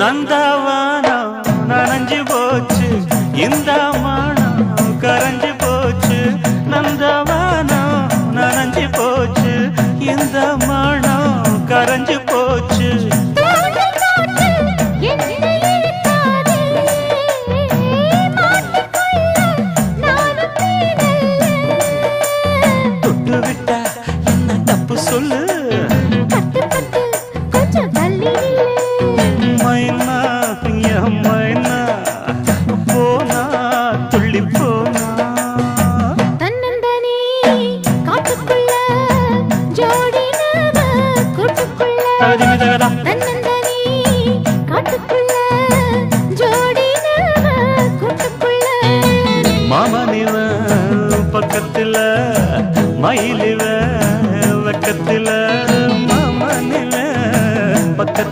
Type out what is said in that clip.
நந்தாவானம் நனைஞ்சு போச்சு. இந்த மானம் கரைஞ்சு போச்சு. நந்தாவானம் நனைஞ்சு போச்சு. இந்த மானம் கரைஞ்சு போச்சு. தொட்டு விட்டா சொல்லு? எம்மைனா போனா துள்ளி போனா. தன்னந்தனி காட்டுக்குள்ள ஜோடி நாம கூட்டுக்குள்ள. தன்னந்தனி காட்டுக்குள்ள ஜோடி நாம மயிலிவன்